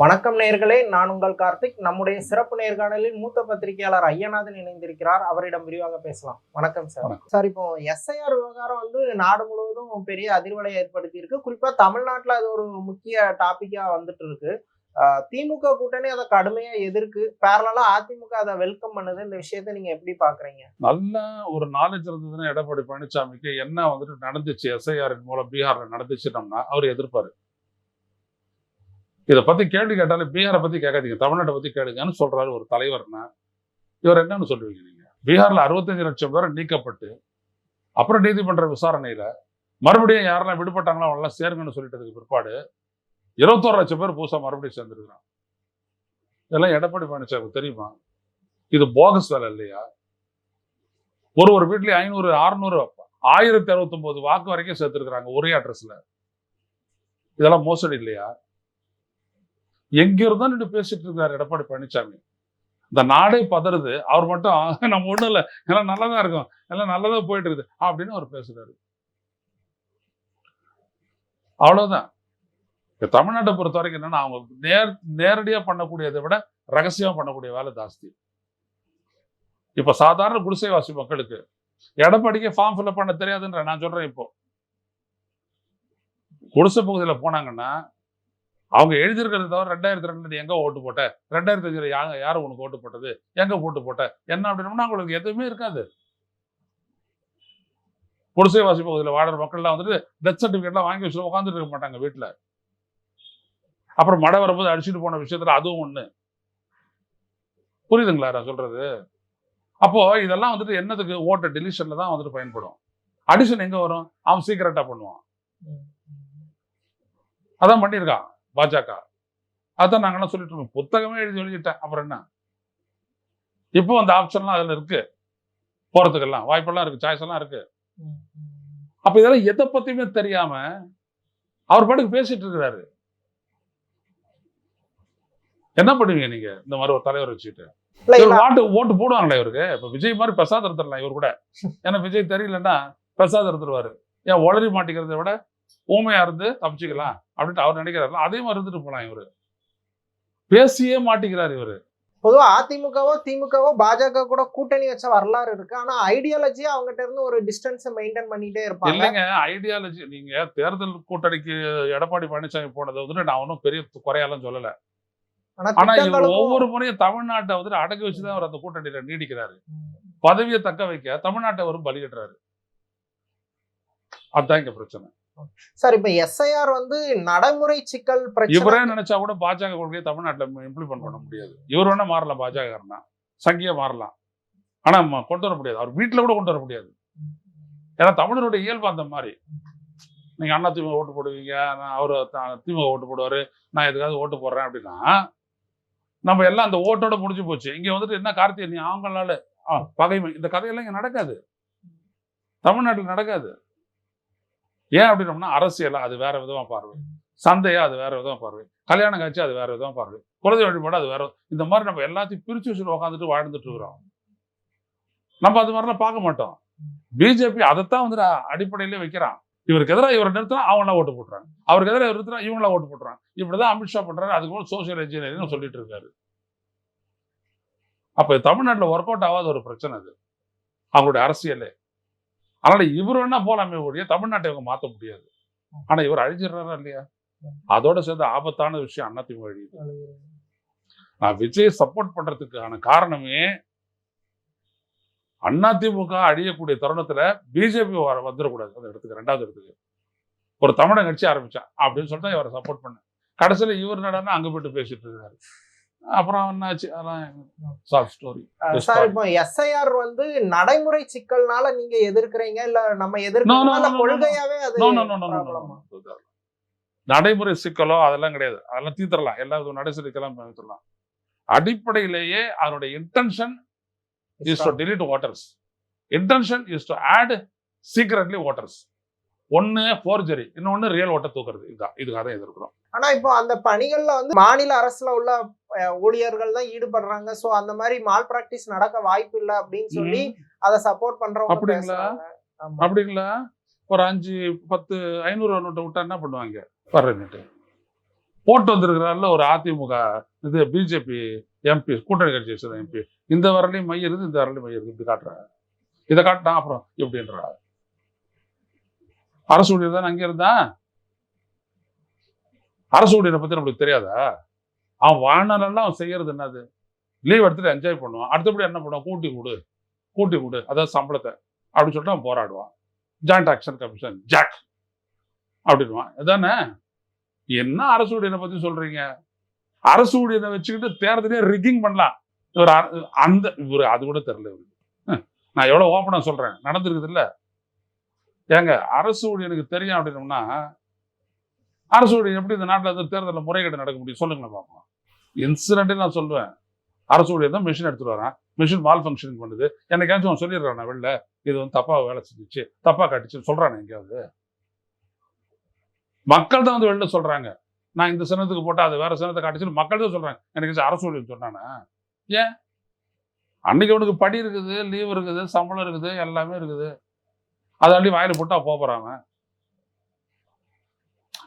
வணக்கம் நேர்களே நான் உங்கள் கார்த்திக். நம்முடைய சிறப்பு நேர்காணலில் மூத்த பத்திரிகையாளர் ஐயநாதன் இணைந்திருக்கிறார். அவரிடம் விரிவாக பேசலாம். வணக்கம் சார். சார் இப்போ எஸ்ஐஆர் விவகாரம் வந்து நாடு முழுவதும் பெரிய அதிர்வலை ஏற்படுத்தி இருக்கு குறிப்பா தமிழ்நாட்டுல அது ஒரு முக்கிய டாபிக்கா வந்துட்டு இருக்கு திமுக கூட்டணி அதை கடுமையா எதிர்க்கு. பேரலா அதிமுக அதை வெல்கம் பண்ணுது. இந்த விஷயத்தை நீங்க எப்படி பாக்குறீங்க? நல்ல ஒரு நாலேஜ் இருந்ததுன்னா எடப்பாடி பழனிசாமிக்கு என்ன வந்துட்டு நடந்துச்சு எஸ்ஐஆரின் மூலம் பீகார்ல நடந்துச்சுட்டோம்னா அவர் எதிர்ப்பாரு. இதை பத்தி கேள்வி கேட்டாலும் பீகாரை பத்தி கேட்காதீங்க தமிழ்நாட்டை பத்தி கேளுங்கன்னு சொல்றாரு ஒரு தலைவர்னா இவர் என்னன்னு சொல்லுவீங்க நீங்கள் பீகார்ல அறுபத்தஞ்சு லட்சம் பேர் நீக்கப்பட்டு அப்புறம் நீதிமன்ற விசாரணையில மறுபடியும் யாரெல்லாம் விடுபட்டாங்களோ அவங்களாம் சேருங்கன்னு சொல்லிட்டதுக்கு பிற்பாடு இருபத்தோரு லட்சம் பேர் புதுசா மறுபடியும் சேர்ந்துருக்கிறான் இதெல்லாம் எடப்பாடி பழனிசாமி தெரியுமா? இது போகஸ் வேலை இல்லையா? ஒரு ஒரு வீட்லயும் ஐநூறு அறுநூறு ஆயிரத்தி அறுபத்தொம்போது வாக்கு வரைக்கும் சேர்த்துருக்குறாங்க ஒரே அட்ரஸ்ல இதெல்லாம் மோசடி இல்லையா? எங்கிருந்தோ நின்று பேசிட்டு இருக்காரு எடப்பாடி பழனிசாமி இந்த நாடே பதறுது அவர் மட்டும் நம்ம ஒண்ணும் இல்லை எல்லாம் நல்லதா இருக்கும் எல்லாம் நல்லதா போயிட்டு இருக்குது அப்படின்னு அவர் பேசுறாரு. அவ்வளவுதான். இப்ப தமிழ்நாட்டை பொறுத்த வரைக்கும் என்னன்னா அவங்க நேர் நேரடியா பண்ணக்கூடியதை விட ரகசியமா பண்ணக்கூடிய வேலை ஜாஸ்தி. இப்ப சாதாரண குடிசைவாசி மக்களுக்கு எடப்பாடிக்கு ஃபார்ம் ஃபில்அப் பண்ண தெரியாதுன்ற நான் சொல்றேன் இப்போ. குடிசை பகுதியில போனாங்கன்னா அவங்க எழுதியிருக்கிறது தவிர ரெண்டாயிரத்தி ரெண்டுல எங்க ஓட்டு போட்ட? ரெண்டாயிரத்தி அஞ்சுல யாங்க யார் உனக்கு ஓட்டு போட்டது? எங்க போட்டு போட்ட? என்ன அப்படின்னா அவங்களுக்கு எதுவுமே இருக்காது. குடிசைவாசி பகுதியில் வாடுற மக்கள்லாம் வந்துட்டு டெத் சர்டிஃபிகேட்லாம் வாங்கி வச்சு உட்காந்துட்டு இருக்க மாட்டாங்க வீட்டுல அப்புறம் மழை வரும்போது அடிச்சுட்டு போன விஷயத்துல அதுவும் ஒண்ணு. புரியுதுங்களா நான் சொல்றது? அப்போ இதெல்லாம் வந்துட்டு என்னதுக்கு? ஓட்ட டெலிஷன்ல தான் வந்துட்டு பயன்படும். அடிஷன் எங்க வரும்? அவன் சீக்கிரட்டா பண்ணுவான். அதான் பண்ணியிருக்கான். பாஜக. அதான் நாங்கெல்லாம் சொல்லிட்டு இருக்கோம் புத்தகமே எழுதி எழுதிட்டேன் அப்புறம் என்ன? இப்போ அந்த ஆப்ஷன்லாம் அதுல இருக்கு. போறதுக்கெல்லாம் வாய்ப்பெல்லாம் இருக்கு சாய்ஸ் எல்லாம் இருக்கு. அப்ப இதெல்லாம் எதை பத்தியுமே தெரியாம அவர் பாட்டுக்கு பேசிட்டு இருக்கிறாரு. என்ன பண்ணுவீங்க நீங்க? இந்த மாதிரி ஒரு தலைவர் வச்சுட்டு இவர் வாட்டு ஓட்டு போடுவாங்களே இவருக்கு? இப்ப விஜய் மாதிரி பிரசாத் எடுத்துடலாம் இவர் கூட. ஏன்னா விஜய் தெரியலன்னா பிரசாத் எடுத்துருவாரு ஏன் உளறி மாட்டிக்கிறதை விட ஊமையா இருந்து தப்பிச்சுக்கலாம். அப்படின்ட்டு அவர் நினைக்கிறாரு அதே மாதிரி இருந்துட்டு போலாம் இவரு. பேசியே மாட்டிக்கிறாரு இவரு. பொதுவா அதிமுகவோ திமுகவோ பாஜக கூட கூட்டணி வச்ச வரலாறு இருக்கு. ஆனா ஐடியாலஜியா அவங்ககிட்ட இருந்து ஒரு டிஸ்டன்ஸ் மெயின்டைன் பண்ணிட்டே இருப்பாங்க. இல்லைங்க ஐடியாலஜி நீங்க தேர்தல் கூட்டணிக்கு எடப்பாடி பழனிசாமி போனதை வந்துட்டு நான் ஒன்றும் பெரிய குறையாலும் சொல்லல. ஆனா இவர் ஒவ்வொரு முறையும் தமிழ்நாட்டை வந்துட்டு அடக்கி வச்சுதான் அவர் அந்த கூட்டணியில நீடிக்கிறாரு. பதவியை தக்க வைக்க தமிழ்நாட்டை அவர் பலியிடுறாரு. அதுதான் இங்க பிரச்சனை. சார் இப்ப எஸ்ஐஆர் வந்து நடைமுறை சிக்கல் இவரே நினைச்சா கூட பாஜக கொள்கையை தமிழ்நாட்டுல இம்ப்ளிமெண்ட் பண்ண முடியாது. இவர் வேணா மாறலாம் பாஜக சங்கியா மாறலாம். ஆனா கொண்டு வர முடியாது. அவர் வீட்டுல கூட கொண்டு வர முடியாது. ஏன்னா தமிழருடைய இயல்பு அந்த மாதிரி. நீங்க அண்ணா திமுக ஓட்டு போடுவீங்க அவரு திமுக ஓட்டு போடுவாரு நான் எதுக்காவது ஓட்டு போடுறேன் அப்படின்னா நம்ம எல்லாம் அந்த ஓட்டோட முடிஞ்சு போச்சு. இங்க வந்துட்டு என்ன கார்த்திகை நீ அவங்களால பகைமை. இந்த கதையெல்லாம் இங்க நடக்காது. தமிழ்நாட்டில் நடக்காது. ஏன் அப்படின்னோம்னா அரசியலா அது வேற விதமா பார்வை. சந்தையா அது வேற விதமா பார்வை. கல்யாண காட்சி அது வேற விதமா பார்வை. குலதெய்வ வழிபாடு அது வேற இந்த மாதிரி நம்ம எல்லாத்தையும் பிரிச்சு வச்சுட்டு உட்காந்துட்டு வாழ்ந்துட்டு இருக்கிறோம். நம்ம அது மாதிரிலாம் பார்க்க மாட்டோம். பிஜேபி அதைத்தான் வந்துட்டு அடிப்படையிலே வைக்கிறான். இவருக்கு எதிராக இவரை நிறுத்தினா அவங்களாம் ஓட்டு போட்டுறாங்க. அவருக்கு எதிராக இவர் நிறுத்தினா இவங்களாம் ஓட்டு போட்டுறாங்க. இப்படிதான் அமித்ஷா பண்றாரு. அதுக்கு போல சோசியல் இன்ஜினியரிங் சொல்லிட்டு இருக்காரு. அப்ப தமிழ்நாட்டுல ஒர்க் அவுட் ஆகாத ஒரு பிரச்சனை அது. அவங்களுடைய அரசியலே. அதனால இவர் வேணா போலாமே ஒழிய தமிழ்நாட்டை இவங்க மாத்த முடியாது. ஆனா இவர் அழிஞ்சிடுறாரா இல்லையா? அதோட சேர்ந்து ஆபத்தான விஷயம் அதிமுக அழியுது. நான் விஜய் சப்போர்ட் பண்றதுக்கான காரணமே அதிமுக அழியக்கூடிய தருணத்துல பிஜேபி வந்துடக்கூடாது. அந்த இடத்துக்கு ரெண்டாவது இடத்துக்கு ஒரு தமிழன் கட்சி ஆரம்பிச்சான் அப்படின்னு சொல்லிட்டு இவரை சப்போர்ட் பண்ணேன். கடைசியில இவர் நடனா அங்க போயிட்டு பேசிட்டு இருக்காரு. அப்புறம் என்னாச்சு? அதெல்லாம் சாஃப்ட் ஸ்டோரி சார் இப்போ எஸ்ஐஆர் வந்து நடைமுறை சிக்கல்னால நீங்க எதிர்க்கிறீங்க? இல்ல நம்ம. கொள்கையாவே அது ஆ? நடைமுறை சிக்கலோ அதெல்லாம் கிடையாது. அதெல்லாம் தீர்த்தரலாம் எல்லா வித நடைமுறை சிக்கலும் தீர்த்தரலாம் அடிப்படையிலேயே அதனுடைய intention is to delete voters intention is to add secretly voters ஒன்னு ஃபோர்ஜரி இன்னொன்னு ரியல் வாட்டர் தூக்குறது. இதுதான். இதுக்காக தான் எதிர்க்கிறோம். ஆனா இப்போ அந்த பணிகள்ல வந்து மாநில அரசுல உள்ள ஊழியர்கள் தான் ஈடுபடுறாங்க. சோ அந்த மாதிரி மால் பிராக்டிஸ் நடக்க வாய்ப்பு இல்ல அப்படின்னு சொல்லி அதை சப்போர்ட் பண்றவங்க அப்படிங்களா? அப்படிங்களா? ஒரு அஞ்சு பத்து ஐநூறு நோட்டை விட்டா என்ன பண்ணுவாங்க? வர்ற நோட்டு போட்டு வந்திருக்கிறாருல ஒரு அதிமுக இது பிஜேபி எம்பி கூட்டணி கட்சி சேர்ந்த எம்பி இந்த வரலையும் மைய இருக்குது இந்த வரலையும் மைய இருக்குது இப்படி காட்டுறாங்க இதை காட்டினா அப்புறம் எப்படின்றா அரசு ஊழியர் தானே அங்கே இருந்தான் அரசு ஊழியரை பத்தி நம்மளுக்கு தெரியாதா? அவன் வாழ்நாளெல்லாம் அவன் செய்யறது என்னது? லீவ் எடுத்துட்டு என்ஜாய் பண்ணுவான். அடுத்தபடி என்ன பண்ணுவான்? கூட்டி கொடு கூட்டி கொடு அதாவது சம்பளத்தை. அப்படின்னு சொல்லிட்டு அவன் போராடுவான். ஜாயிண்ட் ஆக்ஷன் கமிஷன் ஜாக் அப்படின்வான் அதானே என்ன அரசு ஊழியனை பத்தி சொல்றீங்க? அரசு ஊழியனை வச்சுக்கிட்டு தேர்தலே ரிக்கிங் பண்ணலாம். இவர் அ- அந்த இவர் அது கூட தெரியல இவருக்கு. நான் எவ்வளோ ஓப்பனாக சொல்றேன். நடந்திருக்குது இல்ல? ஏங்க அரசு ஊழியனுக்கு தெரியும் அப்படின்னோம்னா அரசு எப்படி இந்த நாட்டில் வந்து தேர்தலில் முறைகேடு நடக்க முடியும்? சொல்லுங்களேன் பார்ப்போம் இன்சிடென்ட்டே நான் சொல்லுவேன். அரசு தான் மிஷின் எடுத்துட்டு வரான். மிஷின் மால் ஃபங்க்ஷனிங் பண்ணுது. என்னைக்காச்சும் அவன் சொல்லிடுறான் வெளில இது வந்து தப்பாக வேலை செஞ்சுச்சு. தப்பாக காட்டிச்சுன்னு சொல்றானே எங்கேயாவது? மக்கள் தான் வந்து வெளில சொல்றாங்க. நான் இந்த சினத்துக்கு போட்டால் அது வேற சினத்தை காட்டுச்சுன்னு மக்கள் தான் சொல்றாங்க. எனக்கு அரசு ஊழியர் சொன்னானா? ஏன்? அன்னைக்கு அவனுக்கு படி இருக்குது லீவ் இருக்குது சம்பளம் இருக்குது எல்லாமே இருக்குது. அதை அள்ளி வாயில போட்டா போறாங்க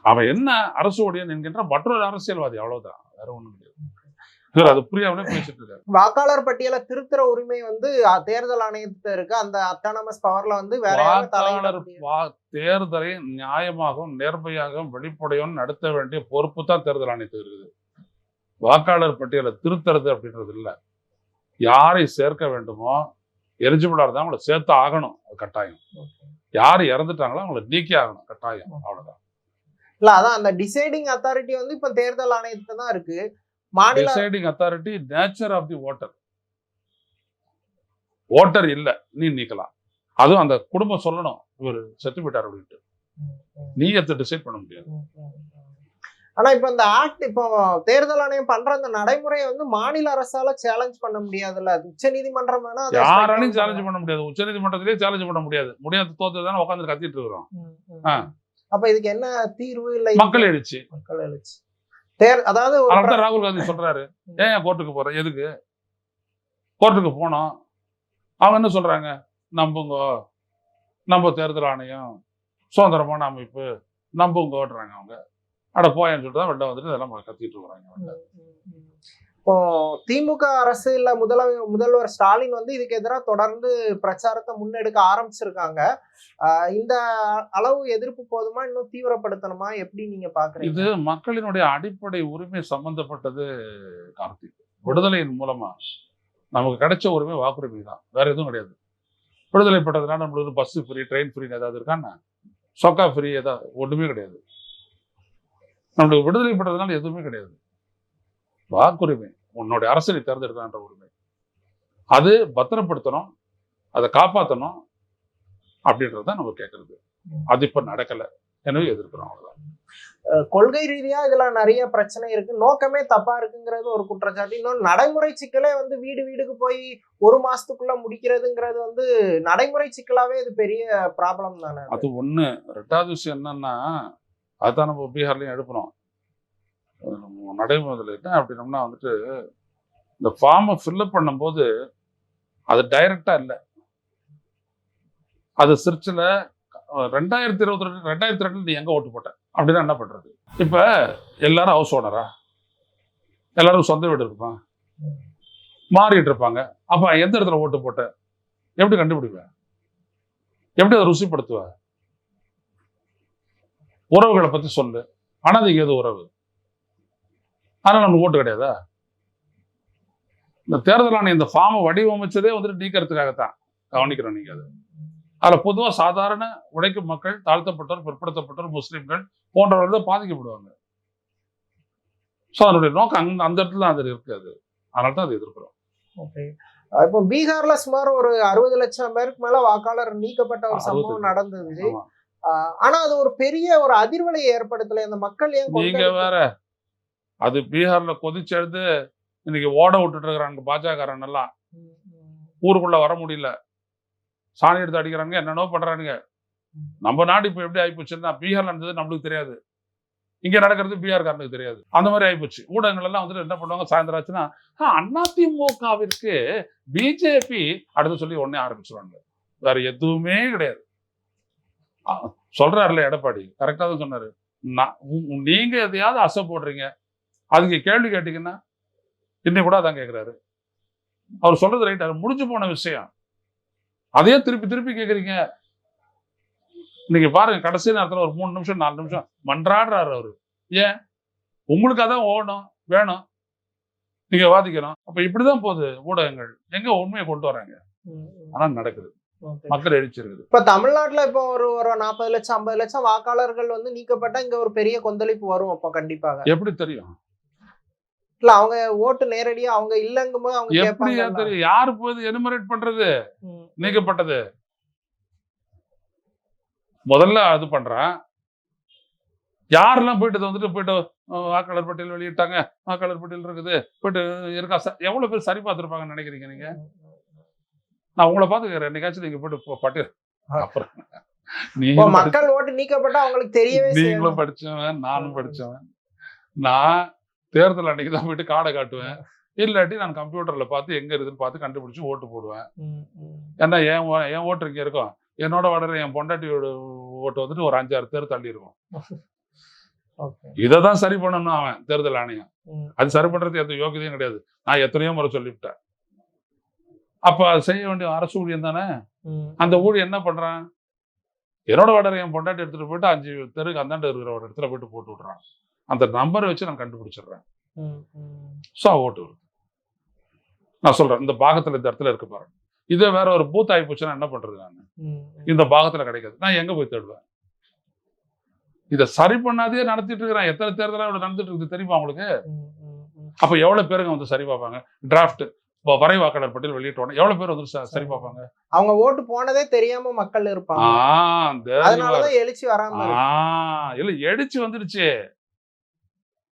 அவன் என்ன அரசு ஊழியன் என்கின்ற மற்றொரு அரசியல்வாதி அவ்வளவுதான். வேற ஒண்ணும் கிடையாது. அது புரியாமலே பேசிட்டு இருக்காரு. வாக்காளர் பட்டியலை திருத்துற உரிமை வந்து தேர்தல் ஆணையத்துல இருக்கு. அந்த அட்டானமஸ் பவர்ல வந்து வேற வாக்காளர் தேர்தலை நியாயமாகவும் நேர்மையாகவும் வெளிப்படையும் நடத்த வேண்டிய பொறுப்பு தான் தேர்தல் ஆணையத்துக்கு இருக்குது. வாக்காளர் பட்டியலை திருத்துறது அப்படின்றது இல்ல. யாரை சேர்க்க வேண்டுமோ எலிஜிபிளா இருந்தா அவங்கள சேர்த்து ஆகணும். அது கட்டாயம். யார் இறந்துட்டாங்களோ அவங்கள நீக்கி ஆகணும். கட்டாயம். அவ்வளவுதான். இல்ல அதான் அந்த டிசைடிங் அத்தாரிட்டி வந்து இப்ப தேர்தல் ஆணையத்துல தான் இருக்கு. மாநில deciding authority nature of the voter voter இல்ல நீ நீக்கலாம். அதுவும் அந்த குடும்பம் சொல்லணும் இவர் செத்து போயிட்டார் அப்படின்ட்டு. நீ எத்த டிசைட் பண்ண முடியாது ஆனா இப்ப இந்த ஆக்ட் இப்போ தேர்தல் ஆணையம் பண்ற அந்த நடைமுறையை வந்து மாநில அரசால சேலஞ்ச் பண்ண முடியாதுல்ல. உச்ச நீதிமன்றம் வேணா அதை யாராலையும் சேலஞ்ச் பண்ண முடியாது. உச்சநீதிமன்றத்திலேயே சேலஞ்ச் பண்ண முடியாது. முடியாது தோத்து தானே உட்காந்து கத்திட்டு இருக்கிறோம். அப்ப இதுக்கு என்ன தீர்வு இல்ல மக்கள் எழுச்சி. மக்கள் எழுச்சி. தேர் அதாவது ராகுல் காந்தி சொல்றாரு. ஏன் கோர்ட்டுக்கு போற? எதுக்கு? கோர்ட்டுக்கு போனோம். அவங்க என்ன சொல்றாங்க? நம்புங்க. நம்ம தேர்தல் ஆணையம் சுதந்திரமான அமைப்பு. நம்புங்கோன்றாங்க அவங்க. அட போயேன்னு சொல்லிட்டு தான் வெளில வந்துட்டு இதெல்லாம் கத்திட்டு இருக்கிறாங்க இப்போ திமுக அரசு இல்ல முதல முதல்வர் ஸ்டாலின் வந்து இதுக்கு எதிராக தொடர்ந்து பிரச்சாரத்தை முன்னெடுக்க ஆரம்பிச்சிருக்காங்க. ஆஹ் இந்த அளவு எதிர்ப்பு போதுமா? இன்னும் தீவிரப்படுத்தணுமா? எப்படி நீங்க பாக்குறீங்க? இது மக்களினுடைய அடிப்படை உரிமை சம்பந்தப்பட்டது கார்த்திக். விடுதலையின் மூலமா நமக்கு கிடைச்ச உரிமை வாக்குரிமை தான். வேற எதுவும் கிடையாது. விடுதலை பெற்றதுனால நம்மளுக்கு பஸ் ஃப்ரீ ட்ரெயின் ஃப்ரீ ஏதாவது இருக்கான்னா சொக்கா ஃப்ரீ ஏதாவது ஒண்ணுமே கிடையாது. நம்மளுக்கு விடுதலை எதுவுமே கிடையாது. வாக்குரிமை உன்னுடைய அரசனை தேர்ந்தெடுக்கலான்ற உரிமை. அது பத்திரப்படுத்தணும் அதை காப்பாற்றணும் அப்படின்றது தான் நம்ம கேட்கறது அது இப்ப நடக்கல. எனவே எதிர்க்கிறோம் அவ்வளவுதான். அஹ் கொள்கை ரீதியா இதுல நிறைய பிரச்சனை இருக்கு. நோக்கமே தப்பா இருக்குங்கிறது ஒரு குற்றச்சாட்டு. இன்னொன்று நடைமுறை சிக்கலே வந்து வீடு வீடுக்கு போய் ஒரு மாசத்துக்குள்ள முடிக்கிறதுங்கிறது வந்து நடைமுறை சிக்கலாவே இது பெரிய ப்ராப்ளம் தானே அது? ஒண்ணு. ரெண்டாவது விஷயம் என்னன்னா அதான் நம்ம பீகார்லயும் எழுப்புறோம் அஹ் நடைமுறையில் என்ன அப்படின்னம்னா வந்துட்டு இந்த ஃபார்மை ஃபில்லப் பண்ணும்போது அது டைரக்டா இல்லை. அது சிரிச்சில் ரெண்டாயிரத்தி இருபத்தி ரெண்டு ரெண்டாயிரத்தி ரெண்டு நீ எங்கே ஓட்டு போட்ட? அப்படின்னா என்ன பண்ணுறது இப்போ எல்லாரும் ஹவுஸ் ஓனரா எல்லாரும் சொந்த வீடு இருப்பான் மாறிட்டு இருப்பாங்க. அப்போ எந்த இடத்துல ஓட்டு போட்ட? எப்படி கண்டுபிடிப்ப? எப்படி அதை ருசிப்படுத்துவ? உறவுகளை பற்றி சொல்லு. அனாதைக்கு எது உறவு? அதனால நமக்கு ஓட்டு கிடையாதா? இந்த தேர்தல் ஆணையம் இந்த ஃபார்மை வடிவமைச்சதே வந்துட்டு நீக்கிறதுக்காகத்தான். கவனிக்கிறோம் நீங்க அது. அதுல பொதுவா சாதாரண உழைக்கும் மக்கள் தாழ்த்தப்பட்டோர் பிற்படுத்தப்பட்டோர் முஸ்லிம்கள் போன்றவர்கள் தான் பாதிக்கப்படுவாங்க. ஸோ அதனுடைய நோக்கம் அங்க அந்த இடத்துல தான் அது. இருக்காது அதனால தான் அது எதிர்க்கிறோம். ஓகே இப்போ பீகார்ல சுமார் ஒரு அறுபது லட்சம் பேருக்கு மேல வாக்காளர் நீக்கப்பட்ட ஒரு சம்பவம் 65. நடந்தது ஆனா அது ஒரு பெரிய ஒரு அதிர்வலையை ஏற்படுத்தல. இந்த மக்கள் ஏன் நீங்க வேற அது பீகார்ல கொதிச்செழுந்து இன்னைக்கு ஓட விட்டுட்டு இருக்கிறாங்க பாஜகரன் எல்லாம். ஊருக்குள்ள வர முடியல. சாணி எடுத்து அடிக்கிறாங்க என்னென்னோ பண்றானுங்க. நம்ம நாடு இப்ப எப்படி ஆயிப்போச்சுன்னா பீகார்ல இருந்தது நம்மளுக்கு தெரியாது. இங்க நடக்கிறது பீகார்காரனுக்கு தெரியாது. அந்த மாதிரி ஆயிப்போச்சு ஊடகங்கள் எல்லாம் வந்துட்டு என்ன பண்ணுவாங்க? சாயந்தரம் ஆச்சுன்னா "ஆ, அதிமுகவிற்கு பிஜேபி அடுத்து சொல்லி உடனே ஆரம்பிச்சிருவாங்க. வேற எதுவுமே கிடையாது. சொல்றாருல எடப்பாடி கரெக்டா தான் சொன்னாரு. நான் நீங்க எதையாவது அசை போடுறீங்க. அதுக்கு கேள்வி கேட்டீங்கன்னா இன்னைக்கு கூட அதான் கேட்குறாரு அவர் சொல்றது ரைட் அது முடிஞ்சு போன விஷயம். அதையே திருப்பி திருப்பி கேட்குறீங்க இன்னைக்கு பாருங்க கடைசி நேரத்துல ஒரு மூணு நிமிஷம் நாலு நிமிஷம் மன்றாடுறாரு அவரு. ஏன்? உங்களுக்கு அதான் ஓடணும் வேணும். நீங்க வாதிக்கணும். அப்ப இப்படிதான் போகுது ஊடகங்கள். எங்க உண்மையை கொண்டு வராங்க? ஆனா நடக்குது. மக்கள் எழுச்சிருக்குது இப்ப தமிழ்நாட்டுல இப்போ ஒரு ஒரு நாற்பது லட்சம் ஐம்பது லட்சம் வாக்காளர்கள் வந்து நீக்கப்பட்டா இங்க ஒரு பெரிய கொந்தளிப்பு வரும் அப்ப கண்டிப்பாக. எப்படி தெரியும்? இல்ல அவங்க ஓட்டு நேரடியா அவங்க இல்லங்கும் போது அவங்க எப்படி யாரு போய் எனுமரேட் பண்றது? நீக்கப்பட்டது. முதல்ல அது பண்றான். யாரெல்லாம் போயிட்டு இதை வந்துட்டு போயிட்டு வாக்காளர் பட்டியல் வெளியிட்டாங்க? வாக்காளர் பட்டியல் இருக்குது. போயிட்டு இருக்கா? எவ்வளவு பேர் சரி பார்த்துருப்பாங்கன்னு நினைக்கிறீங்க நீங்க? நான் உங்களை பார்த்துக்கிறேன். என்னைக்காச்சும் நீங்க போயிட்டு பட்டியல் அப்புறம். மக்கள் ஓட்டு நீக்கப்பட்டா அவங்களுக்கு தெரியவே. நீங்களும் படிச்சவன் நானும் படிச்சவன். நான் தேர்தல் அன்னைக்கு தான் போயிட்டு கார்டை காட்டுவேன். இல்லாட்டி நான் கம்ப்யூட்டர்ல பார்த்து எங்க இருக்குதுன்னு பார்த்து கண்டுபிடிச்சு ஓட்டு போடுவேன். ஏன்னா என் என் ஓட்டு இங்க இருக்கும். என்னோட வளர என் பொண்டாட்டியோட ஓட்டு வந்துட்டு ஒரு அஞ்சாறு பேர் தள்ளி இருக்கும். இதை தான் சரி பண்ணணும் அவன் தேர்தல் ஆணையம். அது சரி பண்றது எந்த யோகியதையும் கிடையாது. நான் எத்தனையோ முறை சொல்லிவிட்டேன். அப்ப அது செய்ய வேண்டிய அரசு ஊழியம் தானே. அந்த ஊழியம் என்ன பண்றான்? என்னோட வடரை என் பொண்டாட்டி எடுத்துட்டு போயிட்டு அஞ்சு தெருக்கு அந்தாண்ட இருக்கிற ஒரு இடத்துல போயிட்டு போட்டு விட்றான். அந்த நம்பரை வச்சு நான் கண்டுபிடிச்சிடுறேன். ம், ம். ஸோ ஓட்டு வருது நான் சொல்றேன் இந்த பாகத்துல இந்த இடத்துல இருக்கு பாருங்க. இதே வேற ஒரு பூத் ஆகி போச்சுன்னா என்ன பண்றது நான். இந்த பாகத்துல கிடைக்காது. நான் எங்க போய் தேடுவேன்? இதை சரி பண்ணாதே நடத்திட்டு இருக்கிறேன். எத்தனை தேர்தலா இவ்வளவு நடந்துட்டு இருக்குது தெரியுமா உங்களுக்கு? ம், ம், ம். அப்ப எவ்வளவு பேருங்க வந்து சரி பார்ப்பாங்க? டிராஃப்ட் இப்போ வரை வாக்காளர் பட்டியல் வெளியிட்டோம் எவ்வளவு பேர் வந்து சரி பார்ப்பாங்க. அவங்க ஓட்டு போனதே தெரியாம மக்கள் இருப்பாங்க. அதனாலதான் எழுச்சி வராம இல்ல எடிச்சு வந்துடுச்சு.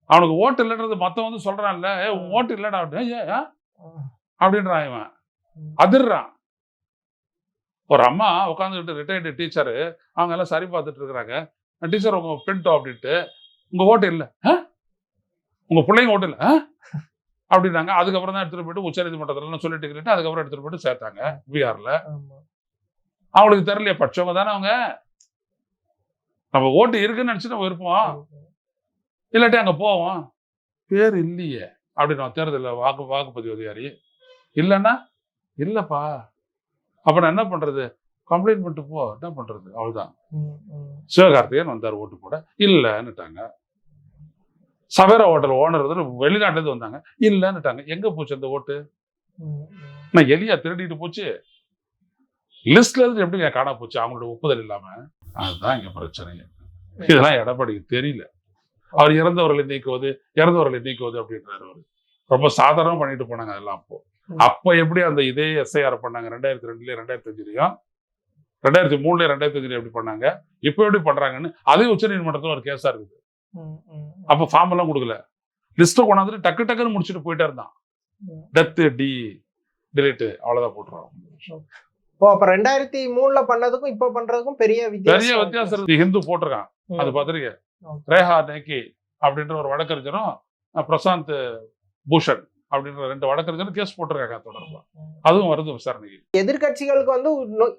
அவனுக்கு ஓட்டு இல்லைன்றது மத்தவன் வந்து சொல்றான்ல ஏ ஓட்டு இல்லடா? அப்படின்றான் இவன். அதிர்றான். ஒரு அம்மா உட்காந்துக்கிட்டு ரிட்டையர்டு டீச்சரு அவங்க எல்லாம் சரி பார்த்துட்டு இருக்கிறாங்க. டீச்சர் உங்க பிரிண்டோ அப்படின்ட்டு உங்க ஓட்டு இல்லை? உங்க பிள்ளைங்க ஓட்டு இல்லை? அப்படின்னாங்க அதுக்கப்புறம் தான் எடுத்துட்டு போயிட்டு உச்சநீதிமன்றத்துல சொல்லிட்டு இருக்கிறேன் அதுக்கப்புறம் எடுத்துட்டு போயிட்டு சேர்த்தாங்க பீகார்ல. அவங்களுக்கு தெரியலையே படிச்சவங்க தானே அவங்க. நம்ம ஓட்டு இருக்குன்னு நினைச்சு நம்ம இருப்போம் இல்லாட்டி அங்க போவோம். பேர் இல்லையே. அப்படின்னு தேர்தலில் வாக்கு வாக்குப்பதிவு அதிகாரி. இல்லைன்னா இல்லப்பா. அப்ப நான் என்ன பண்றது? கம்ப்ளைண்ட் பண்ணிட்டு போ. என்ன ம், ம். சிவகார்த்திகேயன் வந்தார் ஓட்டு போட. இல்லைன்னுட்டாங்க. சவேரா ஹோட்டல் ஓனர் வந்து வெளிநாட்டுல இருந்து வந்தாங்க. இல்லைன்னுட்டாங்க. எங்க போச்சு அந்த ஓட்டு. நான் எலியா திருடிட்டு போச்சு. லிஸ்ட்ல இருந்து எப்படிங்க காணா போச்சு? அவங்களோட ஒப்புதல் இல்லாம. அதுதான் இங்க பிரச்சனை இதெல்லாம் எடப்பாடிக்கு தெரியல. அவர் இறந்தவர்களை நீக்குவது இறந்தவர்களை நீக்குவது அப்படின்றாரு அவரு. ரொம்ப சாதாரணமா பண்ணிட்டு போனாங்க அதெல்லாம் அப்போ. அப்ப எப்படி அந்த இதே எஸ்ஐஆர் பண்ணாங்க? ரெண்டாயிரத்தி ரெண்டுலயும் ரெண்டாயிரத்தி அஞ்சுலயும்? ரெண்டாயிரத்தி மூணுல ரெண்டாயிரத்தி அஞ்சுல எப்படி பண்ணாங்க? இப்போ எப்படி பண்றாங்கன்னு அதே உச்ச நீதிமன்றத்துல ஒரு கேஸா இருக்குது. அப்ப ஃபார்ம் எல்லாம் கொடுக்கல. லிஸ்ட்டை கொண்டாந்துட்டு டக்கு டக்குன்னு முடிச்சுட்டு போயிட்டே இருந்தான். டெத்து டி டிலீட் அவ்வளவுதான் போட்டுருவாங்க. இப்போ அப்ப ரெண்டாயிரத்தி மூணுல பண்ணதுக்கும் இப்ப பண்றதுக்கும் பெரிய பெரிய வித்தியாசம் ஹிந்து போட்டிருக்கான். அது Okay. ரேஹா நேக்கி அப்படின்ற ஒரு வழக்கறிஞரும் அஹ், பிரசாந்த் பூஷன். அப்படின்ற ரெண்டு வழக்கறிஞரும் கேஸ் போட்டிருக்காங்க தொடர்பா. அதுவும் வருது விசாரணைக்கு எதிர்கட்சிகளுக்கு வந்து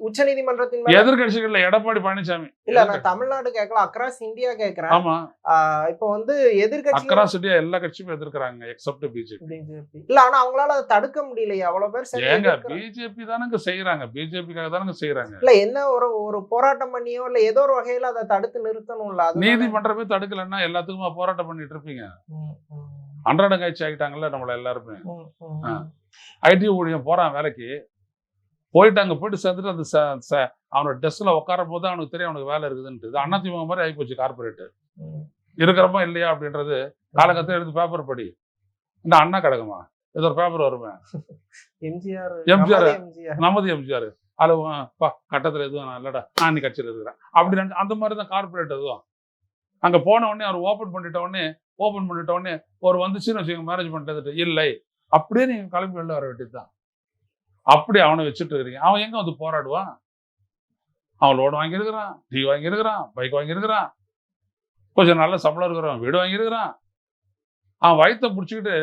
உச்ச நீதிமன்றத்தின் எதிர்கட்சிகள்ல எடப்பாடி பழனிசாமி. இல்ல நான் தமிழ்நாடு கேட்கல அக்ராஸ் இந்தியா கேக்குறேன் ஆமா. இப்போ வந்து எதிர்கட்சிகள் அக்ராஸ் இந்தியா எல்லா கட்சியுமே எதிர்க்கிறாங்க எக்ஸப்ட் பிஜேபி. இல்ல ஆனா அவங்களால அதை தடுக்க முடியலையே. அவ்வளவு பேர் ஏங்க. பிஜேபி தானங்க செய்யறாங்க பிஜேபிக்காக தானங்க செய்யறாங்க இல்ல என்ன ஒரு ஒரு போராட்டம் பண்ணியோ இல்ல ஏதோ ஒரு வகையில அதை தடுத்து நிறுத்தணும்ல அது நீதிமன்றமே தடுக்கலன்னா எல்லாத்துக்குமா போராட்டம் பண்ணிட்டு இருப்பீங்க? அன்றாடம் காய்ச்சி ஆகிட்டாங்கல்ல நம்மள எல்லாருமே. ஐடி ஊழியம் போறான் வேலைக்கு. போயிட்டு அங்க போயிட்டு சேர்ந்துட்டு அந்த அவனோட டெஸ்க்ல உட்கார போது அவனுக்கு தெரியும் அவனுக்கு வேலை இருக்குதுன்ட்டு இது அதிமுக மாதிரி ஆகிப்போச்சு கார்பரேட் இருக்கிறப்ப இல்லையா அப்படின்றது காலகத்தை எடுத்து பேப்பர் படி. இந்த அண்ணா கிடக்குமா ஏதோ ஒரு பேப்பர் வருமே. எம்ஜிஆர் எம்ஜிஆர். நமது எம்ஜிஆர். பா கட்டத்துல எதுவும் நான் இல்லடா நான் நீ கட்சியில் இருக்கிறேன். அப்படி அந்த மாதிரி தான் கார்பரேட் அதுவும். அங்க போன உடனே அவர் ஓபன் பண்ணிட்ட உடனே ஓபன் பண்ணிட்ட உடனே ஒரு வந்துச்சுன்னு வச்சுக்கோங்க மேனேஜ்மெண்ட் எடுத்து இல்லை. அப்படியே நீங்க கிளம்பி வெளில வர வேண்டியதுதான். அப்படி அவனை வச்சுட்டு இருக்கிறீங்க. அவன் எங்க வந்து போராடுவான் அவன் லோன் வாங்கியிருக்கிறான் டீ வாங்கியிருக்கிறான் பைக் வாங்கியிருக்கிறான். கொஞ்சம் நல்ல சம்பளம் இருக்கிறான் வீடு வாங்கியிருக்கிறான். அவன் வயித்தை பிடிச்சிக்கிட்டு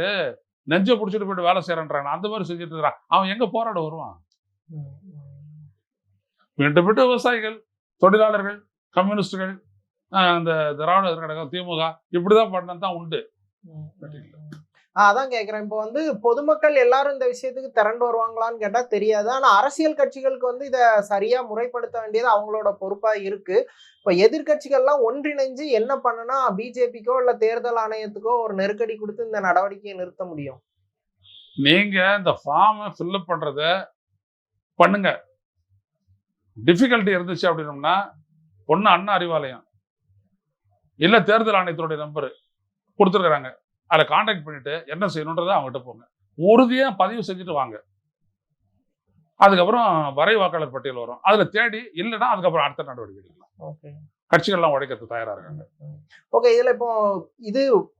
நெஞ்சை பிடிச்சிட்டு போயிட்டு வேலை செய்யறான்றான் அந்த மாதிரி செஞ்சுட்டு இருக்கிறான். அவன் எங்க போராட வருவான். மீண்டும் மீண்டும் விவசாயிகள் தொழிலாளர்கள் கம்யூனிஸ்டுகள் ஆஹ் இந்த திராவிட கழகம் திமுக இப்படிதான் பண்ணது தான் உண்டு அதான் கேக்குறேன். இப்போ வந்து பொதுமக்கள் எல்லாரும் இந்த விஷயத்துக்கு திரண்டு வருவாங்களான்னு கேட்டா தெரியாது. ஆனா அரசியல் கட்சிகளுக்கு வந்து இத சரியா முறைப்படுத்த வேண்டியது அவங்களோட பொறுப்பா இருக்கு. இப்ப எதிர்க்கட்சிகள்லாம் ஒன்றிணைஞ்சு என்ன பண்ணுனா பிஜேபிக்கோ இல்ல தேர்தல் ஆணையத்துக்கோ ஒரு நெருக்கடி கொடுத்து இந்த நடவடிக்கையை நிறுத்த முடியும். நீங்க இந்த ஃபார்மை ஃபில்அப் பண்றத பண்ணுங்க. டிஃபிகல்ட்டி இருந்துச்சு அப்படின்னோம்னா ஒண்ணு அண்ணா அறிவாலயம். இல்ல தேர்தல் ஆணையத்தினுடைய நம்பர் கொடுத்துருக்குறாங்க. அதில் காண்டாக்ட் பண்ணிட்டு என்ன செய்யணுன்றதை அவங்ககிட்ட போங்க. உறுதியா பதிவு செஞ்சுட்டு வாங்க. அதுக்கப்புறம் வரை வாக்காளர் பட்டியல் வரும். அதுல தேடி இல்லைன்னா அதுக்கப்புறம் அடுத்த நடவடிக்கை எடுக்கலாம். ஓகே. கட்சிகள்லாம் உடைக்கிறதுக்கு தயாரா இருக்காங்க. ஓகே இதுல இப்போ இது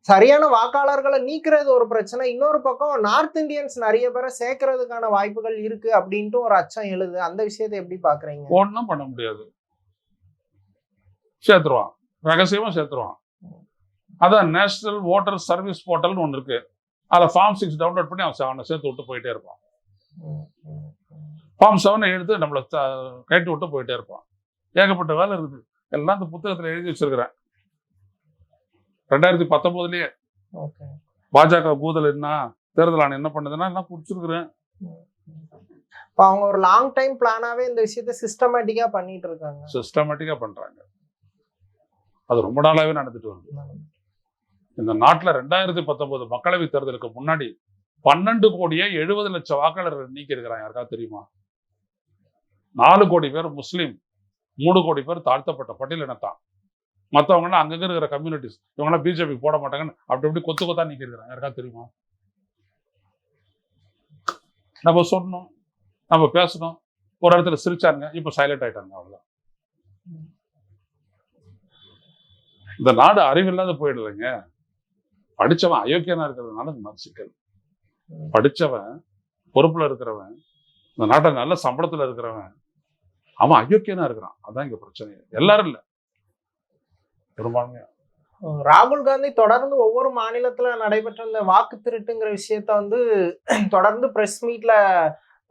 சரியான வாக்காளர்களை நீக்கிறது ஒரு பிரச்சனை. இன்னொரு பக்கம் நார்த் இந்தியன்ஸ் நிறைய பேரை சேர்க்கறதுக்கான வாய்ப்புகள் இருக்கு அப்படின்ட்டு ஒரு அச்சம் எழுது. அந்த விஷயத்தை எப்படி பாக்குறீங்க? ஒன்றும் பண்ண முடியாது. சேர்த்துருவான். ரகசியமா சேர்த்துருவான். அதான் நேஷனல் ஓட்டர் சர்வீஸ் போர்ட்டல்னு ஒன்று இருக்கு. அதில் ஃபார்ம் சிக்ஸ் டவுன்லோட் பண்ணி அவன் அவனை சேர்த்து விட்டு போயிட்டே இருப்பான். ஃபார்ம் செவனை எடுத்து நம்மளை கழட்டி விட்டு போயிட்டே இருப்பான். ஏகப்பட்ட வேலை இருக்குது. எல்லாம் இந்த புத்தகத்தில் எழுதி வச்சிருக்கிறேன். ரெண்டாயிரத்தி பத்தொன்பதுலயே. ஓகே. பாஜக கூதல் என்ன தேர்தல் ஆணையம் என்ன பண்ணுதுன்னா எல்லாம் குடிச்சிருக்கிறேன் இப்போ அவங்க ஒரு லாங் டைம் பிளானாவே இந்த விஷயத்த சிஸ்டமேட்டிக்கா பண்ணிட்டு இருக்காங்க. சிஸ்டமேட்டிக்காக பண்றாங்க. அது ரொம்ப நாளாவே நடந்துட்டு வருது. இந்த நாட்டுல ரெண்டாயிரத்தி பத்தொன்பது மக்களவை தேர்தலுக்கு முன்னாடி பன்னெண்டு கோடியே எழுபது லட்சம் வாக்காளர்கள் நீக்கி இருக்கிறாங்க யாருக்காவது தெரியுமா? நாலு கோடி பேர் முஸ்லீம் மூணு கோடி பேர் தாழ்த்தப்பட்ட பட்டியலினத்தான் மற்றவங்கலாம் அங்கங்க இருக்கிற கம்யூனிட்டிஸ் இவங்களாம் பிஜேபி போட மாட்டாங்கன்னு அப்படி அப்படி கொத்து கொத்தா நீக்கி இருக்கிறாங்க யாருக்காவது தெரியுமா? நம்ம சொன்னோம் நம்ம பேசணும் ஒரு இடத்துல சிரிச்சாங்க இப்ப சைலண்ட் ஆயிட்டாங்க அவ்வளவுதான். இந்த நாடு அறிவில்லாத போயிடலைங்க. படிச்சவன் அயோக்கியனா இருக்கிறதுனால இந்த மாதிரி சிக்கல். படிச்சவன் பொறுப்புல இருக்கிறவன் இந்த நாட்டை நல்ல சம்பளத்துல இருக்கிறவன் அவன் அயோக்கியனா இருக்கிறான். அதான் இங்க பிரச்சனை. எல்லாரும் இல்ல. பெரும்பான்மையா. ராகுல் காந்தி தொடர்ந்து ஒவ்வொரு மாநிலத்துல நடைபெற்ற இந்த வாக்கு திருட்டுங்கிற விஷயத்த வந்து தொடர்ந்து பிரஸ் மீட்ல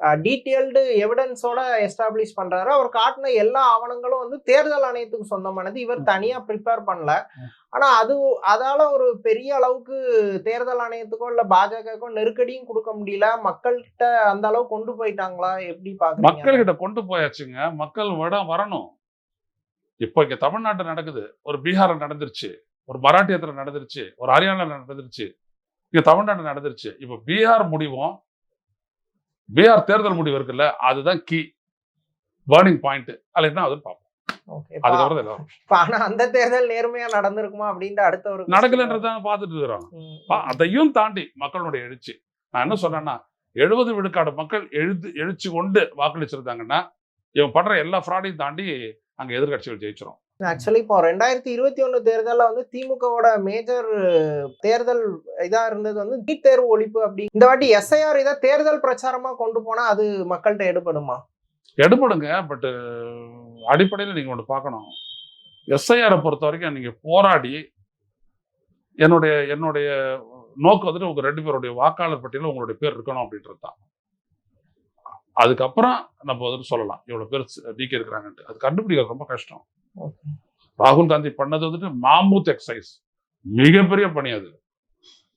டீட்டெயில்டு எவிடன்ஸோட எஸ்டாப்ளிஷ் பண்றாரு. அவர் காட்டின எல்லா ஆவணங்களும் வந்து தேர்தல் ஆணையத்துக்கு சொந்தமானது. இவர் தனியா ப்ரிப்பேர் பண்ணல. ஆனா அது அதால ஒரு பெரிய அளவுக்கு தேர்தல் ஆணையத்துக்கோ இல்ல பாஜகக்கோ நெருக்கடியும் கொடுக்க முடியல. மக்கள்கிட்ட அந்த அளவு கொண்டு போயிட்டாங்களா? எப்படி பாக்குறீங்க? மக்கள்கிட்ட கொண்டு போயாச்சுங்க. மக்கள் விட வரணும். இப்போ இங்க தமிழ்நாட்டு நடக்குது. ஒரு பீகார்ல நடந்துருச்சு. ஒரு மராட்டியத்துல நடந்துருச்சு. ஒரு ஹரியானால நடந்துருச்சு. இங்க தமிழ்நாடு நடந்துருச்சு. இப்போ பீகார் முடிவும். பீகார் தேர்தல் முடிவு இருக்குல்ல அதுதான் கீ பேர்னிங் பாயிண்ட் பார்ப்போம் அதுக்கப்புறம் தான் எல்லாரும். ஆனா அந்த தேர்தல் நேர்மையா நடந்திருக்குமா அப்படின்ட்டு அடுத்த ஒரு நடக்கலன்றதான் பார்த்துட்டு இருக்கிறோம். அதையும் தாண்டி மக்களுடைய எழுச்சி. நான் என்ன சொன்னேன்னா எழுபது விழுக்காடு மக்கள் எழுத்து எழுச்சி கொண்டு வாக்களிச்சிருந்தாங்கன்னா இவன் பண்ற எல்லா ஃப்ராடையும் தாண்டி அங்க எதிர்க்கட்சிகள் ஜெயிச்சிரும். ஆக்சுவலி இப்போ ரெண்டாயிரத்தி இருபத்தி ஒன்று தேர்தலில் வந்து திமுகவோட மேஜர் தேர்தல் இதா இருந்தது வந்து நீட் தேர்வு ஒழிப்பு அப்படி. இந்த வாட்டி எஸ்ஐஆர் இதை தேர்தல் பிரச்சாரமா கொண்டு போனால் அது மக்கள்கிட்ட எடுபடுமா? எடுபடுங்க பட்டு அடிப்படையில் நீங்க ஒன்று பார்க்கணும். எஸ்ஐஆரை பொறுத்த வரைக்கும் நீங்க போராடி என்னுடைய என்னுடைய நோக்கம் வந்துட்டு உங்கள் ரெண்டு பேருடைய வாக்காளர் பட்டியலில் உங்களுடைய பேர் இருக்கணும் அப்படின்றது தான் அதுக்கப்புறம் நம்ம வந்துட்டு சொல்லலாம். இவ்வளவு பேர் நீக்கி இருக்கிறாங்கன்ட்டு. அது கண்டுபிடிக்கிறது ரொம்ப கஷ்டம். ராகுல் காந்தி பண்ணது வந்துட்டு மாமூத் எக்ஸசைஸ் மிகப்பெரிய பணி அது.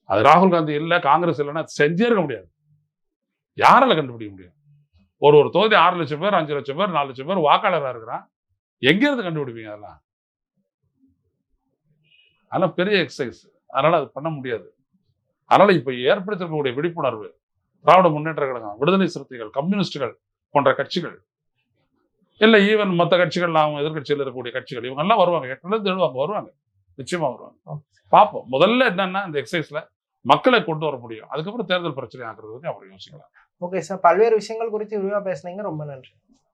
அது ராகுல் காந்தி இல்லை காங்கிரஸ் இல்லைன்னா செஞ்சே இருக்க முடியாது. யாரால கண்டுபிடிக்க முடியும்? ஒரு ஒரு தொகுதி ஆறு லட்சம் பேர் அஞ்சு லட்சம் பேர் நாலு லட்சம் பேர் வாக்காளராக இருக்கிறான். எங்க இருந்து கண்டுபிடிப்பீங்க அதெல்லாம்? அதெல்லாம் பெரிய எக்ஸசைஸ் அதனால அது பண்ண முடியாது. அதனால இப்ப ஏற்படுத்திருக்கக்கூடிய விழிப்புணர்வு. திராவிட முன்னேற்ற கழகம் விடுதலை சிறுத்தைகள் கம்யூனிஸ்டுகள் போன்ற கட்சிகள். இல்லை ஈவன் மற்ற கட்சிகள் அவங்க எதிர்கட்சியில் இருக்கக்கூடிய கட்சிகள் இவங்க எல்லாம் வருவாங்க. எட்டுலேருந்து எழுவாங்க வருவாங்க. நிச்சயமா வருவாங்க. பார்ப்போம். முதல்ல என்னன்னா இந்த எக்ஸசைஸ்ல மக்களை கொண்டு வர முடியும். அதுக்கப்புறம் தேர்தல் பிரச்சனை ஆக்குறது பத்தி அப்புறம் யோசிக்கலாம். Okay sir. பல்வேறு விஷயங்கள் குறித்து விரிவாக பேசுனீங்க. ரொம்ப நன்றி.